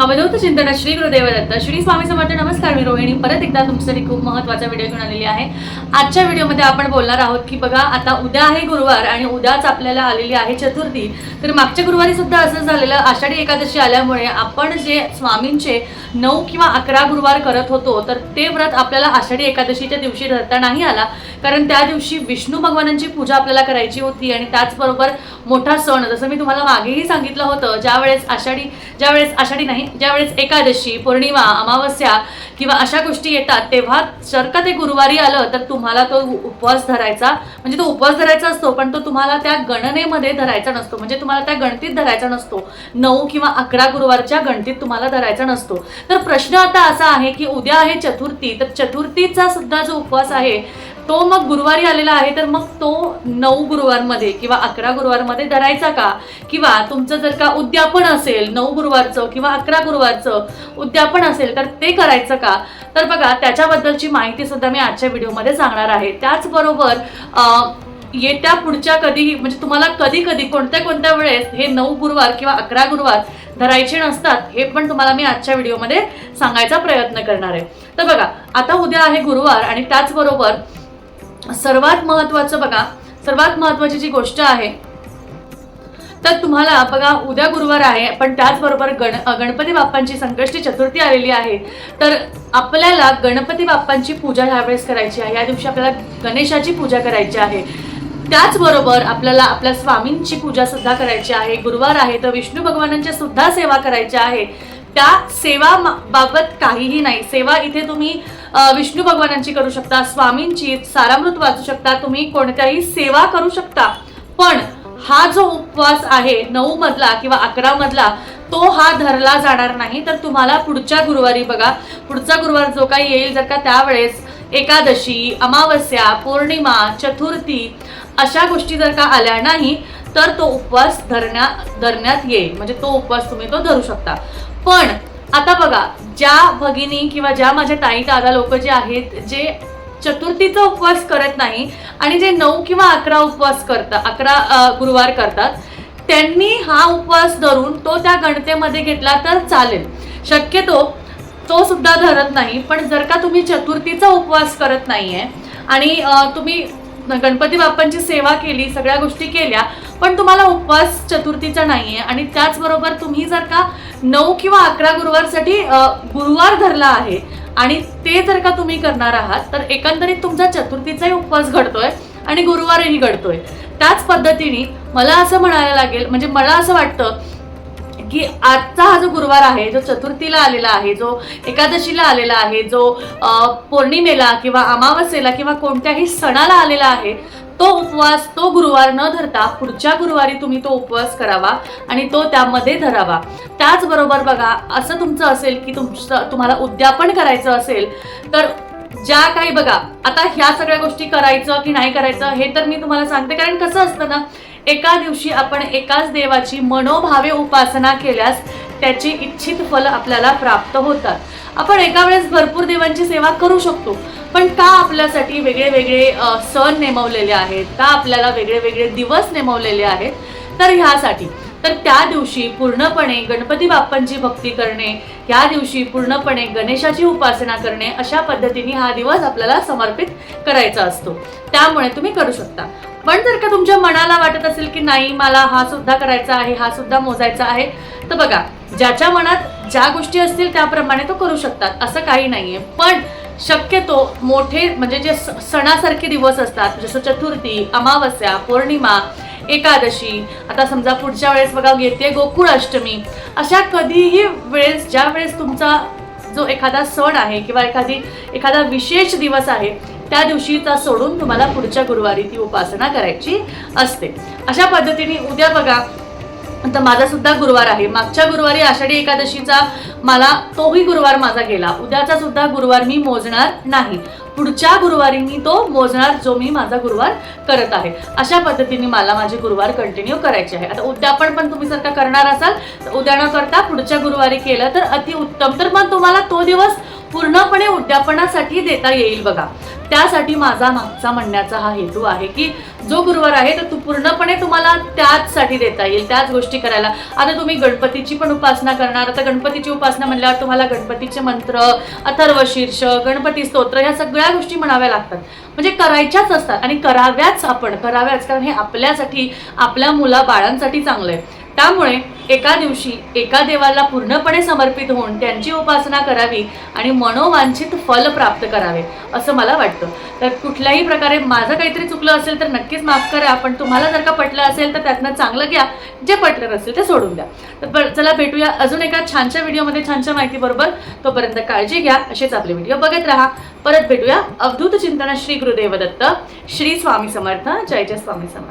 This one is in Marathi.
अवधूत चिंतन श्री गुरुदेव दत्त श्री स्वामी समर्थ नमस्कार मी रोहिणी. परत एकदा तुमच्यासाठी खूप महत्त्वाचा व्हिडिओ घेऊन आलेली आहे. आजच्या व्हिडिओमध्ये आपण बोलणार आहोत की बघा आता उद्या आहे गुरुवार आणि उद्याच आपल्याला आलेली आहे चतुर्थी. तर मागच्या गुरुवारी सुद्धा असं झालेलं आषाढी एकादशी आल्यामुळे आपण जे स्वामींचे नऊ किंवा अकरा गुरुवार करत होतो तर ते व्रत आपल्याला आषाढी एकादशीच्या दिवशी धरता नाही आला. कारण त्या दिवशी विष्णू भगवानांची पूजा आपल्याला करायची होती आणि त्याचबरोबर मोठा सण जसं मी तुम्हाला मागेही सांगितलं होतं ज्यावेळेस आषाढी ज्यावेळेस आषाढी नाही ज्यावेळेस एकादशी पौर्णिमा अमावस्या किंवा अशा गोष्टी येतात तेव्हा जर का ते गुरुवारी आलं तर तुम्हाला तो उपवास धरायचा. म्हणजे तो उपवास धरायचा असतो पण तो तुम्हाला त्या गणनेमध्ये धरायचा नसतो. म्हणजे तुम्हाला त्या गणतीत धरायचा नसतो. नऊ किंवा अकरा गुरुवारच्या गणतीत तुम्हाला धरायचा नसतो. तर प्रश्न आता असा आहे की उद्या आहे चतुर्थी तर चतुर्थीचा सुद्धा जो उपवास आहे तो मग गुरुवारी आलेला आहे तर मग तो नऊ गुरुवारमध्ये किंवा अकरा गुरुवारमध्ये धरायचा का? किंवा तुमचं जर का उद्यापन असेल नऊ गुरुवारचं किंवा अकरा गुरुवारचं उद्यापन असेल तर ते करायचं का? तर बघा त्याच्याबद्दलची माहिती सुद्धा मी आजच्या व्हिडिओमध्ये सांगणार आहे. त्याचबरोबर येत्या पुढच्या कधीही म्हणजे तुम्हाला कधी कधी कोणत्या कोणत्या वेळेस हे नऊ गुरुवार किंवा अकरा गुरुवार धरायचे नसतात हे पण तुम्हाला मी आजच्या व्हिडिओमध्ये सांगायचा प्रयत्न करणार आहे. तर बघा आता उद्या आहे गुरुवार आणि त्याचबरोबर सर्वात महत्वाचं बघा सर्वात महत्वाची जी गोष्ट आहे तर तुम्हाला बघा उद्या गुरुवार आहे पण त्याचबरोबर गण गणपती बाप्पांची संकष्टी चतुर्थी आलेली आहे. तर आपल्याला गणपती बाप्पांची पूजा ह्यावेळेस करायची आहे. या दिवशी आपल्याला गणेशाची पूजा करायची आहे. त्याचबरोबर आपल्याला आपल्या स्वामींची पूजा सुद्धा करायची आहे. गुरुवार आहे तर विष्णू भगवानांच्या सुद्धा सेवा करायच्या आहे. त्या सेवा बाबत काहीही नाही. सेवा इथे तुम्ही विष्णू भगवानांची करू शकता स्वामींची सारामृत वाचू शकता तुम्ही कोणत्याही सेवा करू शकता. पण हा जो उपवास आहे नऊ मधला किंवा अकरा मधला तो हा धरला जाणार नाही. तर तुम्हाला पुढच्या गुरुवारी बघा पुढचा गुरुवार जो काही येईल जर का त्यावेळेस एकादशी अमावस्या पौर्णिमा चतुर्थी अशा गोष्टी जर का आल्या नाही तर तो उपवास धरण्या धरण्यात येईल. म्हणजे तो उपवास तुम्ही तो धरू शकता. पण आता बघा ज्या भगिनी किंवा ज्या माझ्या ताई दादा लोक जे आहेत जे चतुर्थीचा उपवास करत नाही आणि जे नऊ किंवा अकरा उपवास करतात अकरा गुरुवार करतात त्यांनी हा उपवास धरून तो त्या गणतेमध्ये घेतला तर चालेल. शक्यतो तो सुद्धा धरत नाही पण जर का तुम्ही चतुर्थीचा उपवास करत नाही आहे आणि तुम्ही गणपती बाप्पांची सेवा केली सगळ्या गोष्टी केल्या पण तुम्हाला उपवास चतुर्थीचा नाही आहे आणि त्याचबरोबर तुम्ही जर का नऊ किंवा अकरा गुरुवारसाठी गुरुवार धरला आहे आणि ते जर का तुम्ही करणार आहात तर एकंदरीत तुमचा चतुर्थीचाही उपवास घडतोय आणि गुरुवारही घडतोय. त्याच पद्धतीने मला असं म्हणायला लागेल म्हणजे मला असं वाटतं की आजचा हा जो गुरुवार आहे जो चतुर्थीला आलेला आहे जो एकादशीला आलेला आहे जो पौर्णिमेला किंवा अमावस्येला किंवा कोणत्याही सणाला आलेला आहे तो उपवास तो गुरुवार न धरता पुढच्या गुरुवारी तुम्ही तो उपवास करावा आणि तो त्यामध्ये धरावा. त्याचबरोबर बघा असं तुमचं असेल की तुमचं तुम्हाला उद्यापन करायचं असेल तर ज्या काही बघा आता ह्या सगळ्या गोष्टी करायचं की नाही करायचं हे तर मी तुम्हाला सांगते. कारण कसं असतं ना एका दिवशी आपण एकाच देवाची मनोभावे उपासना केल्यास त्याची इच्छित फल आपल्याला प्राप्त होतात. आपण एका वेळेस भरपूर देवांची सेवा करू शकतो पण का आपल्यासाठी वेगळे वेगळे सण नेमवलेले आहेत? का आपल्याला वेगळे वेगळे दिवस नेमवलेले आहेत? तर ह्यासाठी तर त्या दिवशी पूर्णपणे गणपती बाप्पांची भक्ती करणे या दिवशी पूर्णपणे गणेशाची उपासना करणे अशा पद्धतीने हा दिवस आपल्याला समर्पित करायचा असतो. त्यामुळे तुम्ही करू शकता. पण जर का तुमच्या मनाला वाटत असेल की नाही मला हा सुद्धा करायचा आहे हा सुद्धा मोजायचा आहे तर बघा ज्याच्या मनात ज्या गोष्टी असतील त्याप्रमाणे तो करू शकतात असं काही नाहीये. पण शक्यतो मोठे म्हणजे जे स- सणासारखे दिवस असतात जसं चतुर्थी अमावस्या पौर्णिमा एकादशी आता समजा पुढच्या वेळेस बघा येते गोकुळ अष्टमी अशा कधीही वेळेस ज्या वेळेस तुमचा जो एखादा सण आहे किंवा एखादी एखादा विशेष दिवस आहे त्या दिवशीचा सोडून तुम्हाला पुढच्या गुरुवारी ती उपासना करायची असते. अशा पद्धतीने उद्या बघा तर माझा सुद्धा गुरुवार आहे. मागच्या गुरुवारी आषाढी एकादशीचा मला तोही गुरुवार माझा गेला. उद्याचा सुद्धा गुरुवार मी मोजणार नाही. पुढच्या गुरुवारी मी तो मोजणार जो मी माझा गुरुवार करत आहे. अशा पद्धतीने मला माझे गुरुवार कंटिन्यू करायचे आहे. आता उद्यापन पण तुम्ही जर का करणार असाल तर उद्या न करता पुढच्या गुरुवारी केलं तर अतिउत्तम. तर मग तुम्हाला तो दिवस पूर्णपणे उद्यापनासाठी देता येईल बघा. त्यासाठी माझा मागचा म्हणण्याचा हा हेतू आहे की जो गुरुवार आहे तर तू पूर्णपणे तुम्हाला त्याचसाठी देता येईल त्याच गोष्टी करायला. आता तुम्ही गणपतीची पण उपासना करणार आता गणपतीची उपासना म्हणल्यावर तुम्हाला गणपतीचे मंत्र अथर्व शीर्ष गणपती स्तोत्र ह्या सगळ्या गोष्टी म्हणाव्या लागतात. म्हणजे करायच्याच असतात आणि कराव्याच आपण कराव्याच कारण हे आपल्यासाठी आपल्या मुला बाळांसाठी चांगलं आहे त्यामुळे एका दिवशी एका देवाला पूर्णपणे समर्पित होऊन त्यांची उपासना करावी आणि मनोवांछित फल प्राप्त करावे असं मला वाटतं. तर कुठल्याही प्रकारे माझं काहीतरी चुकलं असेल तर नक्कीच माफ करा. पण तुम्हाला जर का पटलं असेल तर त्यातनं चांगलं घ्या. जे पटलं नसेल ते सोडून द्या. तर चला भेटूया अजून एका छानशा व्हिडिओमध्ये छानशा माहितीबरोबर. तोपर्यंत काळजी घ्या. असेच आपले व्हिडिओ बघत राहा. परत भेटूया अवधूत चिंतन श्री गुरुदेव दत्त श्री स्वामी समर्थ. जय जय स्वामी समर्थ.